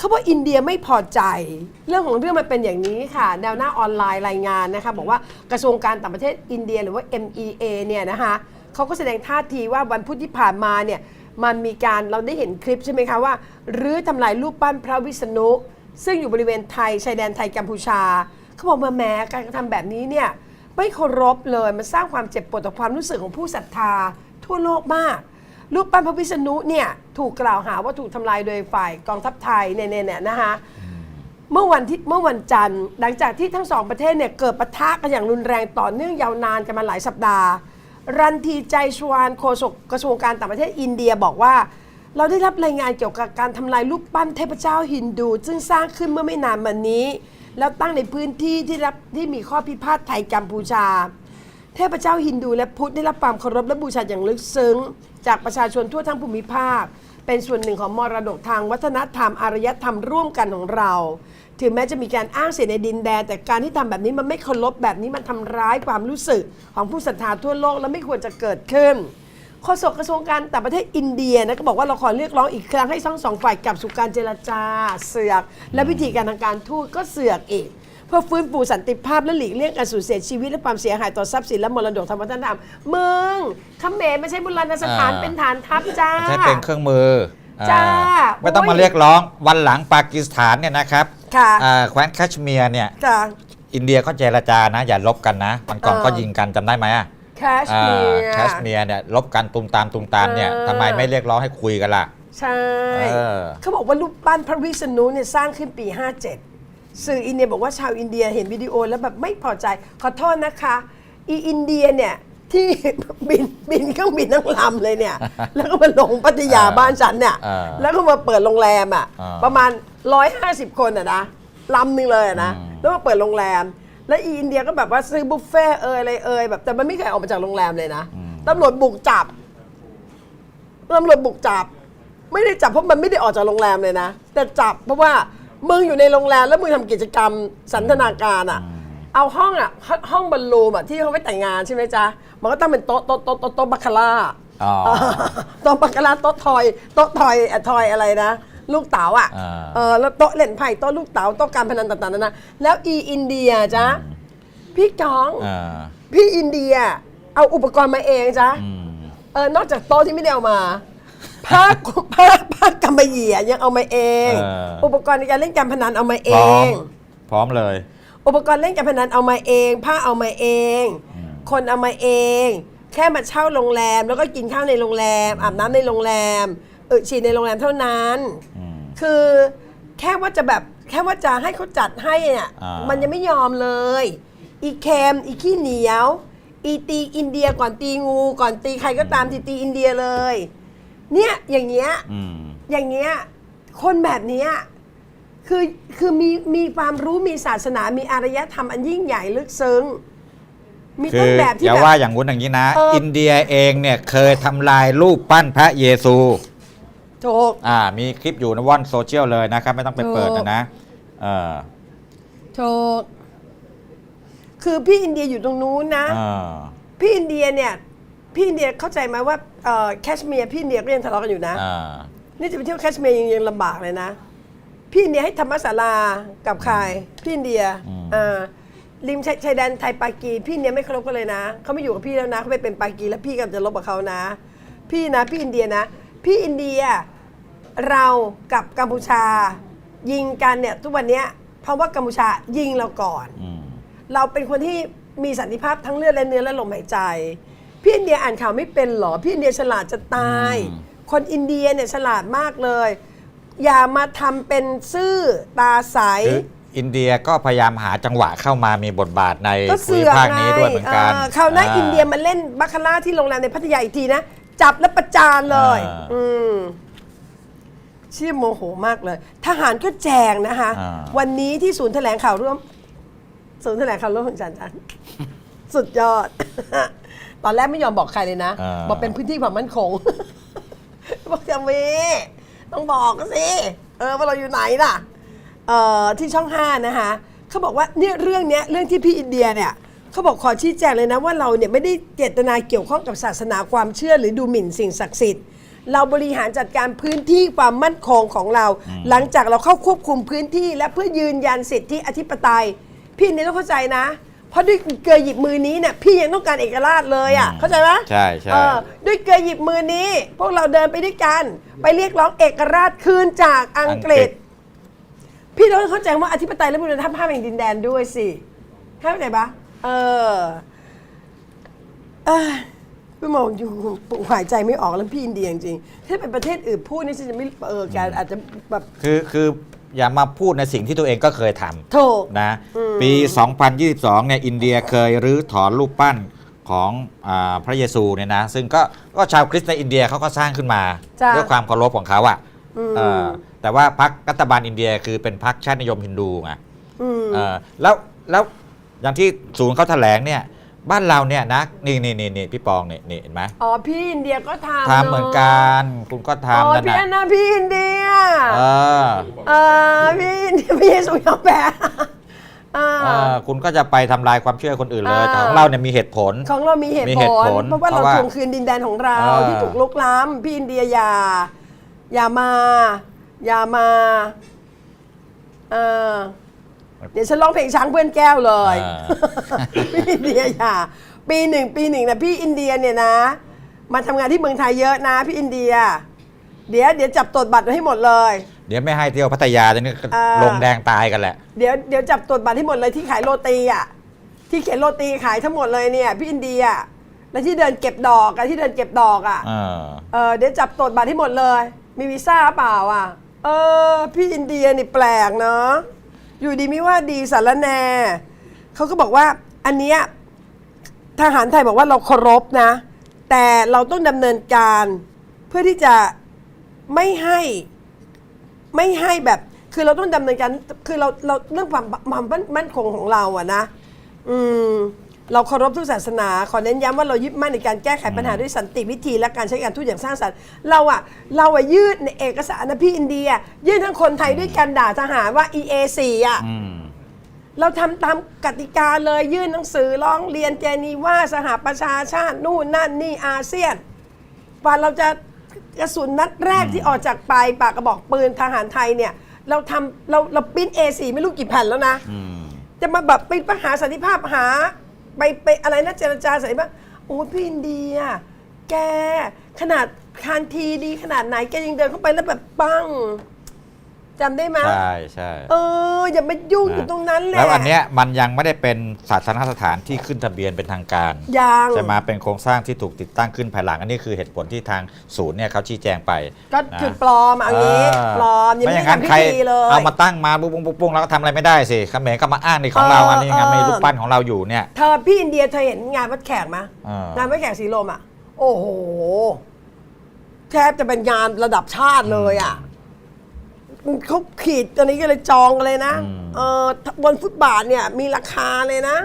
เขาบอกอินเดียไม่พอใจ เรื่องของเรื่องมันเป็นอย่างนี้ค่ะ แนวหน้าออนไลน์รายงานนะคะบอกว่ากระทรวงการต่างประเทศอินเดียหรือว่า MEA เนี่ยนะคะเขาก็แสดงท่าทีว่าวันพุธที่ผ่านมาเนี่ยมันมีการเราได้เห็นคลิปใช่ไหมคะว่ารื้อทำลายรูปปั้นพระวิษณุ ซึ่งอยู่บริเวณไทยชายแดนไทยกัมพูชาเขาบอกมาแม้การกระทำแบบนี้เนี่ยไม่เคารพเลยมันสร้างความเจ็บปวดต่อความรู้สึกของผู้ศรัทธาทั่วโลกมาก รูปปั้นพระวิษณุเนี่ยถูกกล่าวหาว่าถูกทำลายโดยฝ่ายกองทัพไทยเนี่ยเนี่ยเนี่ยนะคะเมื่อวันที่เมื่อวันจันทร์ หลังจากที่ทั้งสองประเทศเนี่ยเกิดปะทะกันอย่างรุนแรงต่อเนื่องยาวนานกันมาหลายสัปดาห์ รันทีใจชวานโฆษกกระทรวงการต่างประเทศอินเดียบอกว่า เราได้รับรายงานเกี่ยวกับการทำลายรูปปั้นเทพเจ้าฮินดู ซึ่งสร้างขึ้นเมื่อไม่นานมานี้ แล้วตั้งในพื้นที่ที่รับที่มีข้อพิพาทไทยกัมพูชาเทพเจ้าฮินดูและพุทธได้รับความเคารพและบูชาอย่างลึกซึ้ง จากประชาชนทั่วทั้งภูมิภาค เป็นส่วนหนึ่งของมรดกทางวัฒนธรรมอารยธรรมร่วมกันของเรา ถึงแม้จะมีการอ้างเสียในดินแดน แต่การที่ทำแบบนี้มันไม่เคารพแบบนี้มันทำร้ายความรู้สึกของผู้ศรัทธาทั่วโลกและไม่ควรจะเกิดขึ้นโฆษกกระทรวงการต่างประเทศอินเดียนะก็บอกว่าเราขอเรียกร้องอีกครั้งให้ทั้งสองฝ่ายกลับสู่การเจรจาเสือก และวิธีการทางการทูตก็เสือกอีก เพื่อฟื้นฟูสันติภาพและหลีกเลี่ยงการสูญเสียชีวิตและความเสียหายต่อทรัพย์สินและมรดกทางวัฒนธรรมมึงเขมรไม่ใช่โบราณสถานอ่า เป็นฐานทัพจ้า ใช้เป็นเครื่องมือจ้าอ่ไม่ต้องโอ้ยมาเรียกร้องวันหลังปากีสถานเนี่ยนะครับค่ะอ่าแคว้นแคชเมียร์เนี่ย ค่ะ อินเดียก็เจรจานะ อย่าลบกันนะมันก่อนเออ ก็ยิงกันจำได้ไหมอะแคชเมียแคชเมียร์เนี่ยลบกันตุมตามตุมตามเนี่ยเออ ทำไมไม่เรียกร้องให้คุยกันล่ะใช่ เออ เขาบอกว่ารูปปั้นพระวิษณุเนี่ยสร้างขึ้นปี 57 สื่ออินเดียบอกว่าชาวอินเดียเห็นวิดีโอแล้วแบบไม่พอใจ ขอโทษนะคะอีอินเดียเนี่ยที่บินบินเครื่องบินทั้งลำเลยเนี่ย แล้วก็มาลงพัทยาเออบ้านฉันเนี่ยเออแล้วก็มาเปิดโรงแรมอะเออประมาณ 150 คนอะนะลำหนึ่งเลยอะนะอืมแล้วมาเปิดโรงแรม แล้วอีอินเดียก็แบบว่าซื้อบุฟเฟ่ต์เอยอะไรเอยแบบแต่มันไม่เคยออกมาจากโรงแรมเลยนะตำรวจบุกจับตำรวจบุกจับ ไม่ได้จับเพราะมันไม่ได้ออกจากโรงแรมเลยนะ แต่จับเพราะว่า มึงอยู่ในโรงแรมแล้วมึงทำกิจกรรมสันทนาการอะ เอาห้องอะห้องห้องบอลลูมอะที่เขาไว้แต่งงานใช่ไหมจ๊ะ มันก็ต้องเป็นโต๊ะโต๊ะโต๊ะโต๊ะโต๊ะบัคคาร่าอ๋อโต๊ะบัคคาร่าโต๊ะทอยโต๊ะทอยเอ่อทอยอะไรนะ ลูกเต๋าอะอ่า เออแล้วโต๊ะเล่นไพ่โต๊ะลูกเต๋าโต๊ะการพนันต่างๆนานาแล้วอีอินเดียจ๊ะพี่ก้อง อ่าพี่อินเดียเอาอุปกรณ์มาเองจ๊ะอืม เออนอกจากโต๊ะที่ไม่ได้เอามา ผ้าผ้าผ้ากำมะหยี่อะยังเอามาเอง เอออุปกรณ์ในการเล่นการพนันเอามาเอพร้อมง พร้อมเลย อุปกรณ์เล่นการพนันเอามาเอง ผ้าเอามาเองคนเอามาเอง แค่มาเช่าโรงแรม แล้วก็กินข้าวในโรงแรม อาบน้ำในโรงแรมเออฉีดในโรงแรมเท่านั้น อืม คือแค่ว่าจะแบบแค่ว่าจะให้เขาจัดให้เนี่ยอ่ามั มันยังไม่ยอมเลย อีแคมอีขี้เหนียว อีตีอินเดียก่อนตีงู ก่อนตีใครก็ตามที่ตีอินเดียเลย เนี่ยอย่างเงี้ยอืม อย่างเงี้ยคนแบบเนี้ยคือคือมีมีความรู้มีศาสนามีอารยธรรมอันยิ่งใหญ่ลึกซึ้ง มีคืต้อนแบบที่อย่าแบบว่าอย่างงู้นอย่างนี้นะ เอออิ อินเดียเองเนี่ยเคยทำลายรูปปั้นพระเยซูถูกอ่า มีคลิปอยู่ในว่อนโซเชียลเลยนะครับ ไม่ต้องไปเปิดนะนะเออถูกคือพี่อินเดียอยู่ตรงนู้นนะ เออ พี่อินเดียเนี่ย พี่อินเดียเข้าใจไหมว่า เอ่อแคชเมียร์พี่อินเดียก็ยังทะเลาะกันอยู่นะ อ่า นี่จะไปเที่ยวแคชเมียร์ยังยังลำบากเลยนะ พี่อินเดียให้ธรรมศาลากับใครพี่อินเดียอืม อ่าริมชายชายแดนไทยปากี พี่อินเดียไม่เคารพกันเลยนะเขาไม่อยู่กับพี่แล้วนะเขาไปเป็นปากีแล้วพี่กำลังจะลบกับเขานะ พี่นะพี่อินเดียนะ พี่อินเดียเรากับกัมพูชา ยิงกันเนี่ยทุกวันเนี้ยเพราะว่ากัมพูชายิงเราก่อน อืม เราเป็นคนที่มีสันติภาพทั้งเลือดและเนื้อและลมหายใจ พี่อินเดียอ่านข่าวไม่เป็นเหรอ พี่อินเดียฉลาดจะตาย อืม คนอินเดียเนี่ยฉลาดมากเลย อย่ามาทำเป็นซื่อตาใส คืออินเดียก็พยายามหาจังหวะเข้ามามีบทบาทในก็ภูเสืมิอกภาคไงนี้ด้วยเหมือนกันเออคราวหน้าาอินเดียมาเล่นบาคาร่าที่โรงแรมในพัทยาอีกทีนะ จับและประจานเลย อ่าอืมเชี่ยโมโหมากเลย ทหารก็แจงนะคะ อ่า วันนี้ที่ศูนย์แถลงข่าวร่วม ศูนย์แถลงข่าวร่วมของฉันจัน สุดยอด ตอนแรกไม่ยอมบอกใครเลยนะ อ่า บอกเป็นพื้นที่ความมั่นคง บอกจะมีต้องบอกก็สิ เออว่าเราอยู่ไหนล่ะ เอ่อที่ช่องห้านะคะเขาบอกว่าเนี่ยเรื่องเนี้ยเรื่องที่พี่อินเดียเนี่ยเขาบอกขอชี้แจงเลยนะว่าเราเนี่ยไม่ได้เจตนาเกี่ยวข้องกับศาสนาความเชื่อหรือดูหมิ่นสิ่งศักดิ์สิทธิ์ เราบริหารจัดการพื้นที่ความมั่นคงของเรา หลังจากเราเข้าควบคุมพื้นที่ และเพื่อยืนยันสิทธิอธิปไตย พี่เนี่ยต้องเข้าใจนะ เพราะด้วยเกลือหยิบมือนี้เนี่ยพี่ยังต้องการเอกราชเลยอะอืมเข้าใจไหมใช่ใช่ เออด้วยเกลือหยิบมือนี้ พวกเราเดินไปด้วยกัน ไปเรียกร้องเอกราชคืนจากอังกฤษ พี่ต้องเข้าใจว่าอธิปไตยและบุรณภาพแห่งดินแดนด้วยสิเข้าใจปะเออเออพี่มองอยู่หายใจไม่ออกแล้วพี่อินเดียจริงๆถ้าเป็นประเทศอื่นพูดนี่ฉันจะไม่เออแกอาจจะแบบคือคืออย่ามาพูดในสิ่งที่ตัวเองก็เคยทำโถกนะ อืม ปี 2022 เนี่ยอินเดียเคยรื้อถอนรูปปั้นของอาพระเยซูเนี่ยนะซึ่งก็ก็ชาวคริสต์ในอินเดียเขาก็สร้างขึ้นมาจ้ะ ด้วยความเคารพของเขาอะอืมเออแต่ว่าพรรครัฐบาลอินเดียคือเป็นพรรคชาตินิยมฮินดูไงอืมเออแล้วแล้วอย่างที่ศูนย์เขาแถลงเนี่ยบ้านเราเนี่ยนะนี่นี่นี่นี่พี่ปองนี่นี่เห็นไหมอ๋อพี่อินเดียก็ทำทำเหมือนกันคุณก็อ๋อทำนั่นพี่นะอันนาพี่อินเดียเออ เออพี่อินเดียพี่เยซูยอมแพ้ อ่าเออคุณก็จะไปทำลายความเชื่อคนอื่นเลยอ่า แต่ของเราเนี่ยมีเหตุผล ของเรามีเหตุมีผเหตุลผลเพราะว่าเพเราราะว่าทวงคืนดินแดนของเราอ่าที่ถูกลุกล้ำพี่อินเดียอย่า อย่ามา อย่ามาเออเดี๋ยวฉันร้องเพลงช้างเพื่อนแก้วเลย อ่า พี่อินเดียอย่าปีหนึ่งปีหนึ่งนะพี่อินเดียเนี่ยนะ มาทำงานที่เมืองไทยเยอะนะ พี่อินเดีย เดี๋ยวเดี๋ยวจับตรวจบัตรให้หมดเลย เดี๋ยวไม่ให้เที่ยวพัทยาจะนี่ก็อ่าลงแดงตายกันแหละ เดี๋ยวเดี๋ยวจับตรวจบัตรให้หมดเลยที่ขายโรตีอะที่เขียนโรตีขายทั้งหมดเลยเนี่ยพี่อินเดียและที่เดินเก็บดอกอะที่เดินเก็บดอกอะ เออ เออเดี๋ยวจับตรวจบัตรให้หมดเลย มีวีซ่าเปล่าอะ เออ พี่อินเดียนี่แปลกเนาะอยู่ดีไม่ว่าดีสารแหนเขาก็บอกว่าอันเนี้ยทหารไทยบอกว่าเราเคารพนะ แต่เราต้องดำเนินการเพื่อที่จะ ไม่ให้ไม่ให้แบบ คือเราต้องดำเนินการคือเราเราเรื่องความความมั่นมั่นคงของเราอะนะ อืม เราเคารพทุกศาสนา ขอเน้นย้ำว่าเรายึดมั่นในการแก้ไขปัญหาด้วยสันติวิธี และการใช้การทูตอย่างสร้างสรรค์เราอะเราอะยืดในเอกสารนะพี่อินเดีย ยื่นทั้งคนไทยด้วยกันด่าทหารว่า EA4 อะ อืม เราทำตามกติกาเลยยื่นหนังสือร้องเรียนเจนีว่าสหประชาชาติ นู่นนั่นนี่อาเซียนกว่าเราจะ กระสุนนัดแรกที่ออกจากปลายปากกระบอกปืนทหารไทยเนี่ย เราทำเราเราปริ้น A4 ไม่รู้กี่แผ่นแล้วนะ อืม จะมาแบบไปปัญหาสันติภาพหา ไปไปอะไรนะเจรจาสันติภาพโอ้ยพี่อินเดีย แก ขนาดคานทีดีขนาดไหนแกยังเดินเข้าไปแล้วแบบปัง จำได้ไหมใช่ใช่เออ อย่ามายุ่งอยู่ตรงนั้นแหละแล้วอันเนี้ยมันยังไม่ได้เป็นศาสนสถานที่ขึ้นทะเบียนเป็นทางการยังจะมาเป็นโครงสร้างที่ถูกติดตั้งขึ้นภายหลังอันนี้คือเหตุผลที่ทางศูนย์เนี่ยเขาชี้แจงไป ก็นะคือปลอมอะอย่างนี้าปลอมยังไม่ไม่อย่างได้นั้นทำพิใครธีเลยเอามาตั้งมาปุ๊บปุ๊บปุ๊บปุ๊บแล้วก็ทำอะไรไม่ได้สิเขมรก็มาอ้างในของเราเอออันนี้ไงเออมีรูปปั้นของเราอยู่เนี่ยเธอพี่อินเดียเธอเห็นงานวัดแขกไหมเอองานวัดแขกสีลมอะ โอ้โหแทบจะเป็นงานระดับชาติเลยอะ เขาขีดตอนนี้ก็เลยจองกันเลยนะอืม เออบนฟุตบาทเนี่ยมีราคาเลยนะ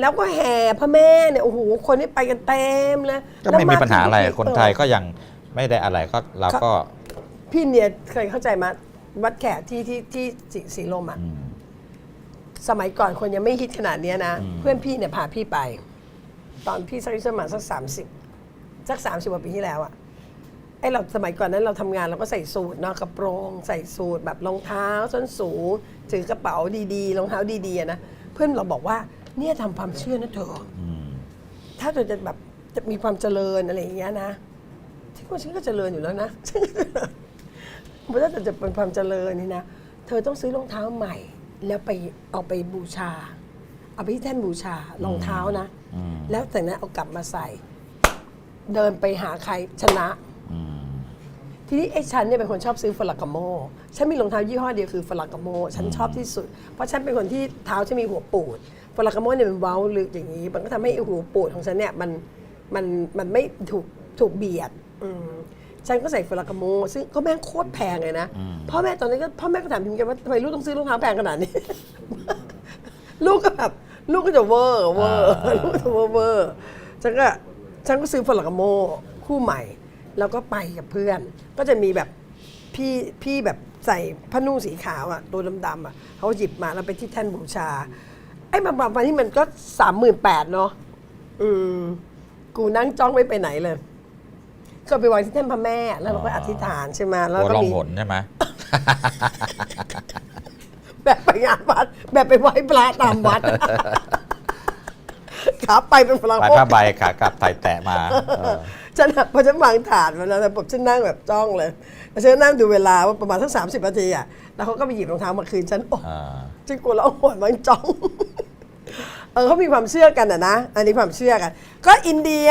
แล้วก็แห่พระแม่เนี่ยโอ้โหคนที่ไปกันเต็มเลยก็ไม่มีปัญหาอะไรแล้วมคนไทยก็ยังไม่ได้อะไรก็เราก็พี่อินเดียเคยเข้าใจมาวัดแขกที่ที่ที่สีสีลมอะ อืม สมัยก่อนคนยังไม่ฮิตขนาดเนี้ยนะ อืม เพื่อนพี่เนี่ยพาพี่ไป ตอนพี่สักอายุประมาณสักสามสิบสักสามสิบกว่าปีที่แล้วอะไอเราสมัยก่อนนั้นเราทำงานเราก็ใส่สูทเนาะกระโปรง ใส่สูทแบบรองเท้าส้นสูงถือกระเป๋าดีๆรองเท้าดีๆอะนะเพื่อนเราบอกว่าเนี่ยทำความเชื่อนะเธอ อืม ถ้าเธอจะแบบจะมีความเจริญอะไรอย่างเงี้ยนะฉันว่าฉันก็เจริญอยู่แล้วนะเพราะถ้าเธอจะเป็นความเจริญนี่นะ เธอต้องซื้อรองเท้าใหม่ แล้วไปเอาไปบูชา เอาไปที่แท่นบูชารองเท้านะ อืม แล้วจากนั้นเอากลับมาใส่ เดินไปหาใครชนะอืม ทีนี้ไอ้ฉันเนี่ยเป็นคนชอบซื้อฟลากาโมฉันมีรองเท้ายี่ห้อเดียวคือฟลากาโมฉันชอบที่สุด เพราะฉันเป็นคนที่เท้าฉันมีหัวปูดฟลากาโมเนี่ยมันเว้าลึกอย่างนี้ มันก็ทำให้ไอ้หัวปูดของฉันเนี่ยมันมันมันไม่ถูกถูกเบียดอืมฉันก็ใส่ฟลากาโมซึ่งก็แม่งโคตรแพงเลยนะพ่อแม่ตอนนี้ก็พ่อแม่ก็ถามพิมกันว่าทำไมลูกต้องซื้อรองเท้าแพงขนาดนี้ ลูกก็แบบลูกก็จะเวอร์เวอร์อ่าลูกก็จะเวอร์เวอร์ฉันก็ฉันก็ซื้อฟลากาโมคู่ใหม่ แล้วก็ไปกับเพื่อน ก็จะมีแบบพี่พี่แบบใส่ผ้านุ่งสีขาวอะตัวดำๆอะเขาหยิบมาแล้วไปที่แท่นบูชา ไอ้บางวันที่มันก็สามหมื่นแปดเนาะอืมกูนั่งจ้องไม่ไปไหนเลย ก็ไปวางที่แท่นพระแม่ แล้วเราก็อธิษฐานใช่ไหมแล้วหัวก็ล่องมีหนใช่ไหมแบบไปงานวัดแบบไปไหว้พระตามวัด ขาไปเป็นพลังไปผ้าใบขากลับไถ่แตะมาเออฉันอะพอฉันวางฐานมาแล้วนะผมฉันนั่งแบบจ้องเลยแล้วฉันก็นั่งดูเวลาว่าประมาณสักสามสิบนาทีอะแล้วเขาก็ไปหยิบรองเท้ามาคืนฉันโอ้อ่า ฉันกลัวแล้วหัวมันจ้อง เออเขามีความเชื่อกันอะนะ อันนี้ความเชื่อกัน ก็อินเดีย